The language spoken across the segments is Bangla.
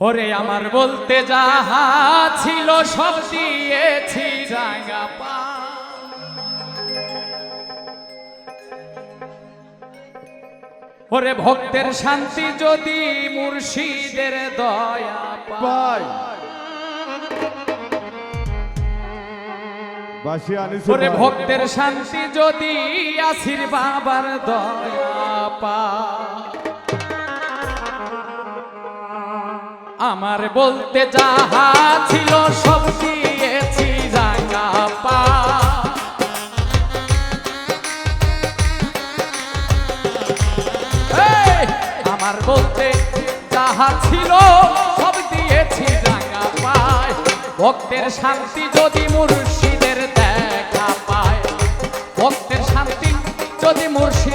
ওরে আমার বলতে যাহা ছিল সব দিয়েছি জায়গা পা ওরে ভক্তের শান্তি যদি মুর্শিদের দয়া পায়। ওরে ভক্তের শান্তি যদি আসির বাবার দয়া পায়। আমার বলতে যাহা ছিল সব দিয়েছি আমার বলতে যাহা ছিল সব দিয়েছি জায়গা পায়। ভক্তের শান্তি যদি মুর্শিদের দেখা পায়। ভক্তের শান্তি যদি মুর্শিদের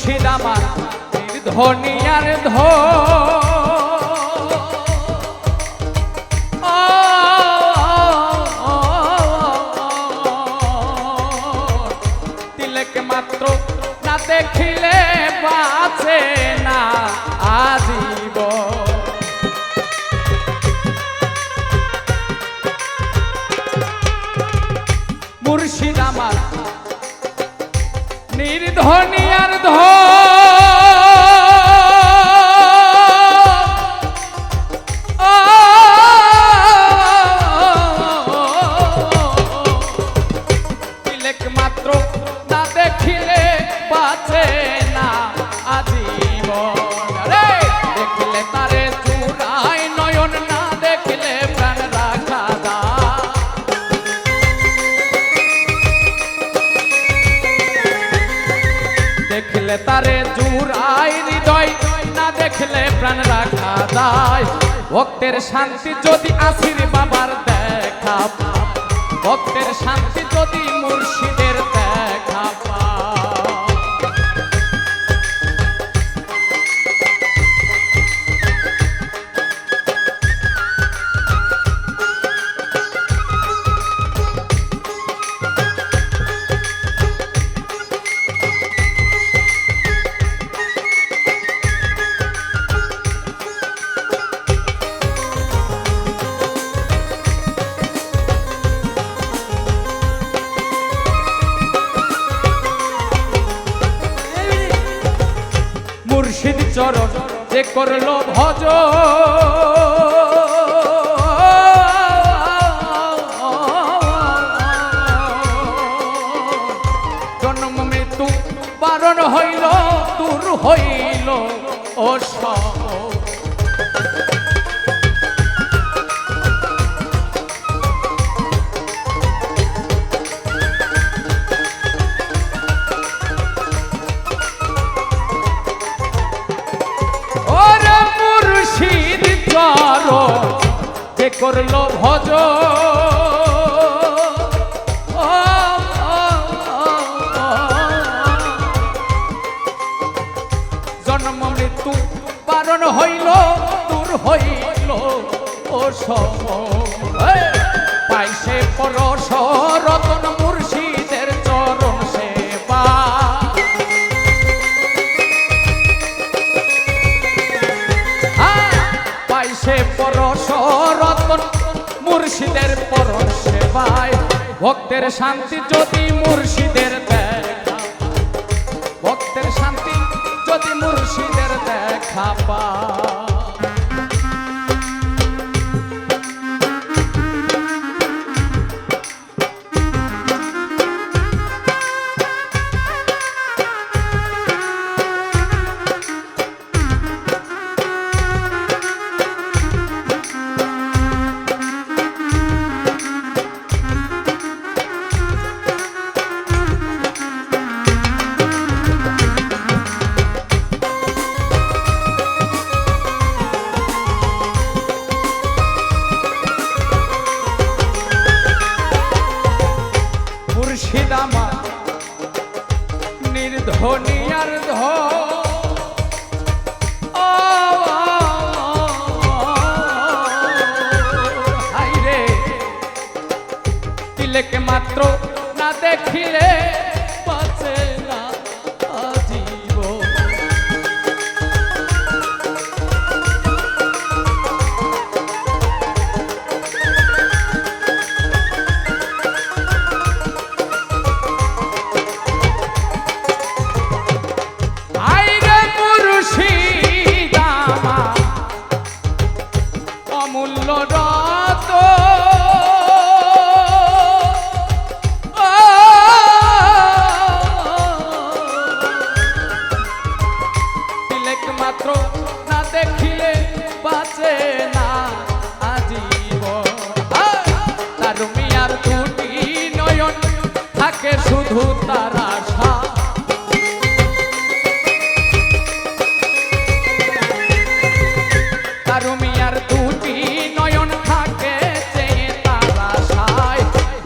মুর্শিদ আমার ধনিয়ার ধো তিলক মাত্র না দেখিলে বাঁচে না আজীব মুর্শিদ আমার নির্ধনিয়ার জুড়াই হৃদয়, না দেখলে প্রাণ রাখা দায় ভক্তের শান্তি যদি আসির বাবার দেখা ভক্তের শান্তি যদি মুর্শিদের মুর্শিদ চরণ যে করল ভজ। জন্ম মৃত্যু বারণ হইল দূর হইল ও সব করল ভজ। জন্ম মৃত্যু বারণ হইল, দূর হইল ও পাইছে পরশ রতন মুর্শিদের চরণ সেবা। পাইছে পরশ রতন মুর্শিদের পরশ সেবায় ভক্তের শান্তি যদি মুর্শিদের দেখা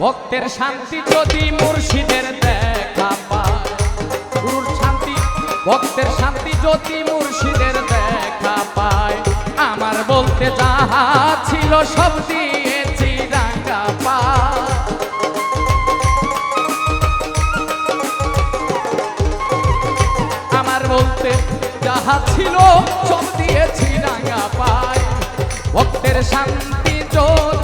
ভক্তের শান্তি যদি মুর্শিদের দেখা পায়। গুরুর শান্তি, ভক্তের শান্তি যদি মুর্শিদের দেখা পায়। আমার বলতে যাহা ছিল সব দিয়েছি রাঙ্গা পায়। আমার বলতে যাহা ছিল সব দিয়েছি রাঙা পায়। ভক্তের শান্তি যদি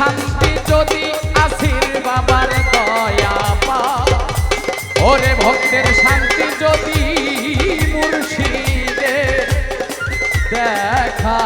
শান্তি যদি আসির বাবার দয়া পা ওরে ভক্তের শান্তি যদি মুর্শিদের দেখা